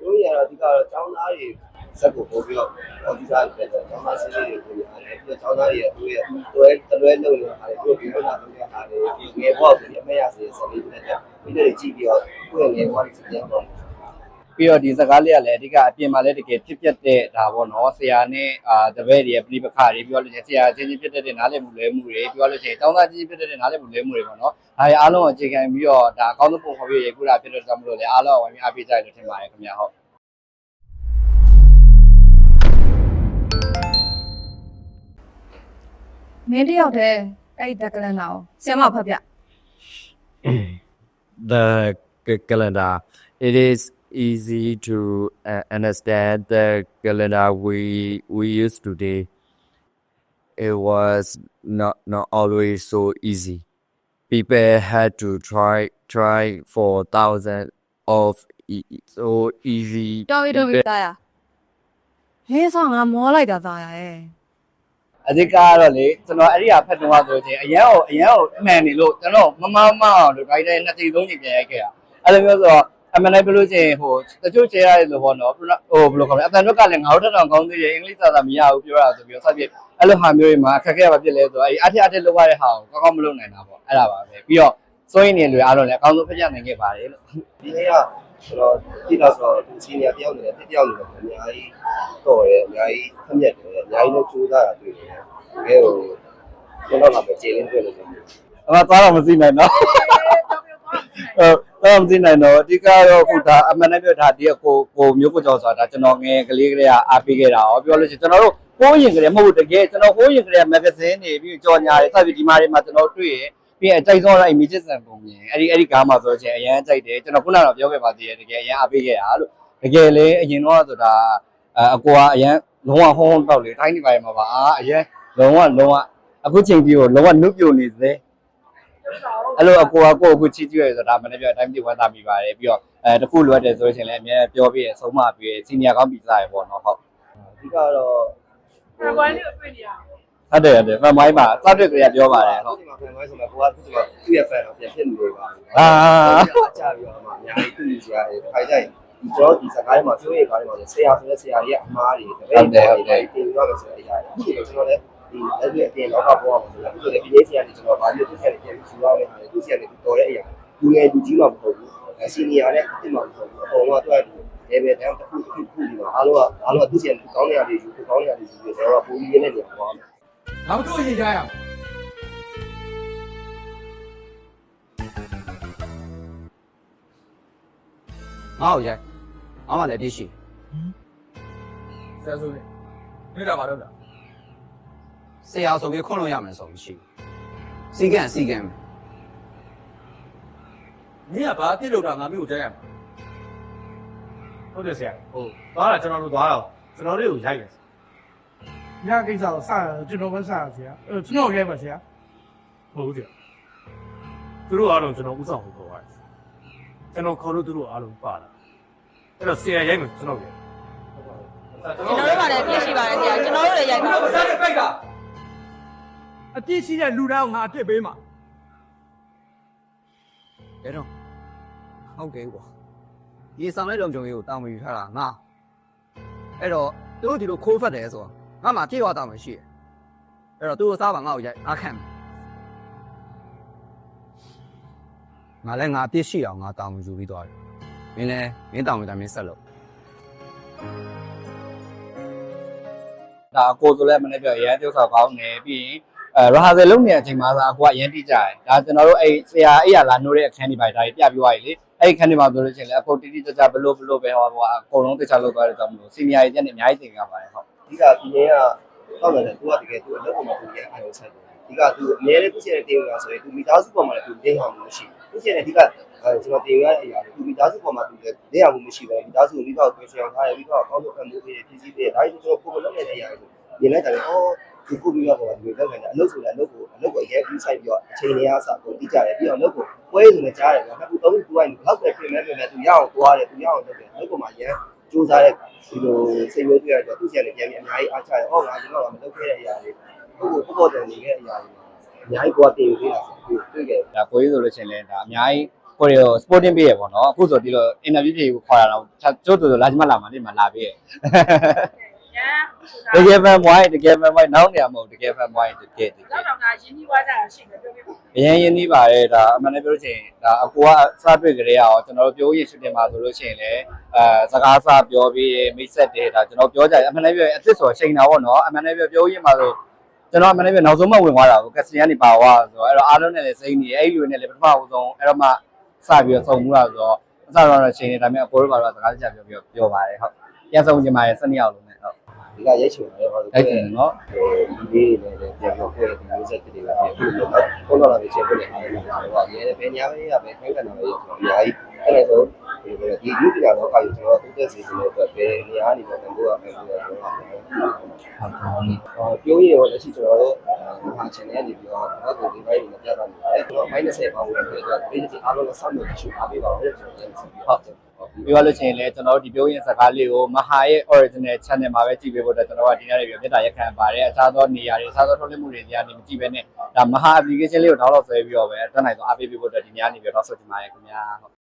တို့ရတာအဓိကတော့ကျောင်းသားတွေစက်ကိုပို့ပြီးတော့ဟောဒီစားပြတ်တယ်ကျောင်းသားစင်းလေးတွေကိုပို့ရတယ်ပြီးတော့ကျောင်းသားတွေကတို့ရဲ့တွဲတလွဲလုပ်နေတာတွေတို့ပြီးတော့လာလုပ်ရတာတွေဒီငယ်ဘောက်ကအမေရစေစလေးတွေနဲ့ပြီးတော့ကြည့်ပြီးတော့ကိုယ့်ရဲ့ငယ်ဘောက်ကိုပြန်တော့ ပြီးတော့ဒီစကားလေးကလည်းအဓိကအပြင်မှာလည်းတကယ်ဖြစ်ပျက်တဲ့ဒါပေါ့နော်ဆရာနဲ့အာတပည့်တွေရဲ့ပြိပခတွေပြောလို့ရှိရင်ဆရာချင်းချင်းဖြစ်တဲ့နားလည်မှုလွဲမှုတွေပြောလို့ရှိရင်တောင်းသားချင်းချင်းဖြစ်တဲ့နားလည်မှုလွဲမှုတွေပေါ့နော်ဒါတွေအားလုံးအခြေခံပြီးတော့ဒါအကောင်းဆုံးပုံဖော်ပြရေကူတာဖြစ်တဲ့ကြောင့်မလို့လေအားလုံးဝိုင်းပြီးအားပေးကြရလို့ထင်ပါတယ်ခင်ဗျာဟုတ်မင်းတယောက်တည်းအဲ့ဒီတက်ကလန်လာကိုဆရာမဖတ်ပြ the c- calendar. It is easy to uh, understand the calendar we we used today. It was not not always so easy. People had to try try for thousands of e- so easy. တော်ပြီတော်ပြီသားရဟင်းဆောင်ငါမောလိုက်တာသားရရဲ့ အဓိကကတော့လေကျွန်တော်အဲ့ဒီဟာဖတ်တော့ဆိုချင်းအရန်ကိုအရန်ကိုအမှန်နေလို့ကျွန်တော်မမမအောင်လို့ writer နှစ်ချိန်သုံးချိန်ပြန်ရိုက်ခဲ့တာအဲ့လိုမျိုးဆိုတော့ အမှန်တိုင်းပြောလို့ချင်းဟိုတချို့ချေရတယ်လို့ပေါ့နော်ဟိုဘယ်လိုခေါ်လဲအတန်တော့ကလည်းငါတို့တက်တော့ကောင်းသေးတယ်အင်္ဂလိပ်စာသာမရဘူးပြောတာဆိုပြီးတော့ဆက်ပြအဲ့လိုဟာမျိုးတွေမှာအခက်အခဲပါဖြစ်လဲဆိုတော့အဲ့အထက်အထက်လောက်ရတဲ့ဟာကိုကောင်းကောင်းမလုပ်နိုင်တာပေါ့အဲ့ဒါပါပဲပြီးတော့စိုးရင်နေလူအားလုံးလည်းအကောင်းဆုံးဖျက်နိုင်ခဲ့ပါတယ်လို့ဒီနေ့ကကျွန်တော်ဒီတော့ဆိုတော့ဒီစီနီယာတယောက်နေတယ်တစ်တယောက်နေတယ်အများကြီးတော့တယ်အများကြီးဖက်မြက်တယ်အများကြီးလည်းကြိုးစားတာတွေ့တယ်တကယ်ကိုကျွန်တော်ကပဲကျေးလင်းတွေ့လို့ဆိုအမသွားတော့မသိနိုင်တော့ဟု တ်တော့မသိနိုင်တော့အဓိကတော့ခုဒါအမှန်တမ်းပြောတာဒီကကိုကိုမျိုးကိုကြောင့်ဆိုတာဒါကျွန်တော်ငယ်ကလေးကလေးကအားပေးခဲ့တာဟောပြောလို့ရှိရင်ကျွန်တော်တို့ဟိုးရင်ကလေးမဟုတ်ဘူးတကယ်ကျွန်တော်ဟိုးရင်ကလေးမဂ္ဂဇင်းတွေပြီးကြော်ညာတွေစပြီးဒီမှာတွေမှာကျွန်တော်တွေ့ရပြီးရင်အကြိုက်ဆုံးတော့အမီချစ်ဆန်ပုံမြင်အဲ့ဒီအဲ့ဒီကားမှာဆိုချင်းအရန်ကြိုက်တယ်ကျွန်တော်ခုနကတော့ပြောခဲ့ပါသေးတယ်တကယ်အရန်အားပေးခဲ့တာလို့တကယ်လေအရင်တော့ဆိုတာအကိုကအရန်လုံးဝဟုံးဟုံးတောက်လေတိုင်းနေပါရမှာပါအာအရန်လုံးဝလုံးဝအခုချိန်ကြီးကိုလုံးဝနုပြိုနေသေး အဲ့လိုအကိုအကိုအခုချီးကျူးရဆိုတော့ဒါမနေ့ပြောအတိုင်းပြဝမ်းသာမိပါတယ်ပြီးတော့အဲတခုလိုအပ်တယ်ဆိုလို့ရှိရင်လည်းအများပြောပြီးရဆုံးမပြီးရစီနီယာကောင်းပြီးစားရပေါ့နော်ဟုတ်အဓိကတော့ဖန်ပွဲလေးကိုတွေ့နေရအောင်ဟုတ်တယ်ဟုတ်တယ်မမိုင်းမှာစတဲ့ကလေးပြောပါတယ်ဟုတ်ဒီမှာဖန်ပွဲဆိုတော့ကိုကသူကသူ့ရဲ့ fan တော့ပြန်ဖြစ်နေပါဘူးအာအကြပြီးတော့အများကြီးသူ့လူစရာတွေခိုင်ကြိုက်ဒီတော့ဒီစကားတွေမှာပြောရကားတွေမှာဆရာဆိုတဲ့ဆရာကြီးကအမားတွေတပည့်တွေတင်ပြရမယ်ဆိုတဲ့အရာတွေအခုကျွန်တော်လည်း ဒီအဲ့ဒီအပြင်တော့ပေါ်အောင်ဆိုတော့အခုလည်းဒီနေ့ဆရာကြီးကျွန်တော်ဗာပြီးသူ့ဆရာကြီးပြန်ယူရမယ်ဟာသူ့ဆရာကြီးတော်တဲ့အရာဒီငယ်လူကြီးမှမဟုတ်ဘူးအစီနီယာနဲ့အစ်မှမဟုတ်ဘူးအပေါ်မှာတော့ဒီလေဘယ်တန်းတစ်ခုတစ်ခုခုဒီမှာအားလုံးကအားလုံးကသူ့ဆရာကြီးကောင်းနေရတယ်ယူကောင်းနေရတယ်ယူပြီးတော့ပုံပြီးနေတဲ့နေရာပေါ်မှာနောက်တို့ရင်ကြရအောင်ငါ့ကိုရိုက်ငါမှလည်းပြည့်ရှိဆရာဆိုနေမိတာပါတော့လား ဆရာဆိုပြီးခွန့်လို့ရမယ်ဆိုပြီးရှိစီကံစီကံပဲမင်းကဘာပြစ်လို့တာငါမျိုးကိုကြားရမှာဟုတ်တယ်ဆရာဟုတ်သွားတာကျွန်တော်တို့သွားတော့ကျွန်တော်တို့ကိုရိုက်တယ်ညကိစ္စတော့စရကျွန်တော်ပဲစရဆရာအဲကျွန်တော်ရဲပါဆရာဟုတ်ဘူးဆရာသူတို့အားလုံးကျွန်တော်ဥဆောင်ဖို့ခေါ်ပါတယ်ကျွန်တော်ခေါ်လို့သူတို့အားလုံးပါလာအဲ့တော့ဆရာရိုက်မယ်ကျွန်တော်ရိုက်ကျွန်တော်တို့ကလည်းပြည့်ရှိပါတယ်ဆရာကျွန်တော်တို့လည်းရိုက်ပါမယ်စားတဲ့ပိုက်က အပြစ်ရှိတဲ့လူသားကိုငါအပြစ်ပေးမှာဘယ်တော့ဟုတ်ကဲ့ကွာရေဆောင်တဲ့လုံခြုံရေးကိုတောင်းပြီးထားတာငါအဲ့တော့သူတို့ဒီလိုခိုးဖက်တယ်ဆိုတော့ငါမှပြေဝတောင်းမှရှိတယ်အဲ့တော့သူတို့စားပါငါ့ကိုရိုက်အားခံမယ်ငါလည်းငါအပြစ်ရှိအောင်ငါတောင်းယူပြီးသွားတယ်မင်းလည်းမင်းတောင်းပြီးတိုင်းမင်းဆက်လို့ဒါအကိုဆိုလည်းမနေ့ပြောအရန် tiêu ဆောက်ကောင်းနေပြီးရင် အဲရာဟာဇယ်လုံးနေတဲ့အချိန်မှာသာအကိုကအရန်တိကြတယ်ဒါကျွန်တော်တို့အဲ့ဆရာအဲ့ရလာနိုးတဲ့အခန်းဒီပိုင်းဒါတွေပြပြသွားပြီလေအဲ့ဒီအခန်းဒီမှာဆိုလို့ရှိရင်လည်းအကိုတိတိကျကျဘလို့ဘလို့ပဲဟောဟိုအကုန်လုံးတခြားလောက်သွားတဲ့ကြောင့်မလို့စီနီယာကြီးနဲ့အများကြီးသင်ရပါတယ်ဟုတ်ဒီကဒီနေ့ကဟုတ်တယ်သူကတကယ်သူအလုပ်ကိုမလုပ်ရအောင်ဆက်တယ်ဒီကသူအများနဲ့သူ့ရဲ့တင်ရဆိုရင်သူမိသားစုပေါ်မှာလည်းသူတင်အောင်မရှိဘူးသူ့ရဲ့ဒီကအဲကျွန်တော်တင်ရတဲ့အရာသူမိသားစုပေါ်မှာသူလည်းတင်အောင်မရှိဘူးမိသားစုမိဘကိုပြောအောင်ထားတယ်မိဘကိုကောင်းဆုံးအမှုတွေပြည်စည်းတယ်ဒါကြီးကျွန်တော်ကိုယ်မလုပ်နေတဲ့အရာတွေမြင်လိုက်တယ်အော် ဒီကိုမိဘပေါ်မှာဒီလောက်ကနေအလုပ်ဆိုလည်းအလုပ်ကိုအလုပ်ကိုအရေးကြီးဆိုင်ပြီးတော့အချိန်လေးအားစကိုတိကျတယ်ပြီးတော့အလုပ်ကိုပွဲဆိုလည်းကြားတယ်ဗျာအခုသုံးခုသူကလောက်ပဲပြင်မဲ့ပြင်မဲ့သူရအောင်သွားတယ်သူရအောင်လုပ်တယ်အလုပ်ပေါ်မှာရန်စူးစမ်းတဲ့ဒီလိုစိတ်မျိုးတွေ့ရတော့သူ့ဆီကနေပြန်ပြီးအများကြီးအားချတယ်။ဟောငါကျွန်တော်ကမလုပ်ခဲ့တဲ့အရာတွေပုဂ္ဂိုလ်ပုဂ္ဂိုလ်တန်နေခဲ့တဲ့အရာတွေအများကြီးကိုတင်ယူခဲ့တာဆိုတွေ့ခဲ့တယ်ဒါကိုကြီးဆိုလို့ရှိရင်လည်းဒါအများကြီးကိုရီကို sporting ပေးရပေါ့နော်အခုဆိုဒီလို interview တွေခေါ်ရတော့ကျို့တူလာချင်မလာမှာနေမှာလာပေးရရန် တကယ်ဖန်ဝိုင်းတကယ်ဖန်ဝိုင်းနောက်နေရမဟုတ်တကယ်ဖန်ဝိုင်းတကယ်တကယ်တော့တော့ကရင်းနှီးွားကြတာရှိတယ်ပြောပြပါအရင်ရင်းနှီးပါတယ်ဒါအမှန်တည်းပြောလို့ရှိရင်ဒါအကိုကစတွေ့ကြရအောင်ကျွန်တော်တို့ပြောရရှိတင်မှာဆိုလို့ရှိရင်လည်းအဲစကားစပြောပြီးမိတ်ဆက်တယ်ဒါကျွန်တော်ပြောကြတယ်အမှန်တည်းပြောရင်အစ်စ်ဆိုချိန်တာပေါ့နော်အမှန်တည်းပြောပြောရင်းမှာဆိုကျွန်တော်အမှန်တည်းပြောနောက်ဆုံးမှဝင်သွားတာကိုကက်စတန်ကနေပါသွားဆိုတော့အဲ့တော့အားလုံးနဲ့လည်းစိမ့်နေအဲ့ဒီလူနဲ့လည်းပထမဦးဆုံးအဲ့တော့မှစပြီးတော့စုံမှုလာဆိုတော့အစတော့ချိန်နေဒါပေမဲ့အကိုတို့ကတော့စကားကြပြောပြောပြောပါတယ်ဟုတ်ပြန်ဆုံးကြမှာစနေအောင်လုံးနဲ့ဟုတ် ဒီကရိုက်ချင်တယ်ဟောအဲ့ကျင်နော်ဒီလေးလည်းပြန်ပြောခဲ့တဲ့မျိုးဆက်တွေပဲပြန်ပြီးတော့ခေါ်လာတယ်ချက်ပြတယ်အားလုံးဆိုတော့ဒီလည်းဘယ်ညာပဲရပဲခိုင်းကန်တာပဲကျွန်တော်အများကြီးအဲ့ဒါဆိုဒီဒီယူပီကတော့ခါယူကျွန်တော်တက်စီနေတော့ဘယ်နေရာနေပေါ့ကျွန်တော်ကပြန်ပြီးတော့ပြောတာပြောရင်တော့လက်ရှိကျွန်တော်တို့ ဟာချင်တဲ့နေပြီးတော့တော့ဒီဘိုင်းကိုပြတာနေတယ်ကျွန်တော် -10 ပေါင်းဝင်ပြီးတော့ဒီဒီအားလုံးဆောက်လို့ရှိအားပေးပါဦးကျွန်တော်ပြန်စီဟုတ်တယ်ပြောရလို့ရှိရင်လည်းကျွန်တော်တို့ဒီပြောရင်စကားလေးကိုမဟာရဲ့ original channel မှာပဲကြည့်ပေးဖို့အတွက်ကျွန်တော်ကဒီနေ့ပြပြတာရက်ခံပါတယ်အခြားသောနေရာတွေအခြားသောထုတ်လွှင့်မှုတွေနေရာနေမကြည့်ဘဲနဲ့ဒါမဟာ application လေးကို download ဆွဲပြီးတော့ပဲတက်နိုင်တော့အားပေးပေးဖို့အတွက်ဒီနေ့ကနေပြီးတော့ဆောက်ချင်ပါတယ်ခင်ဗျာဟုတ်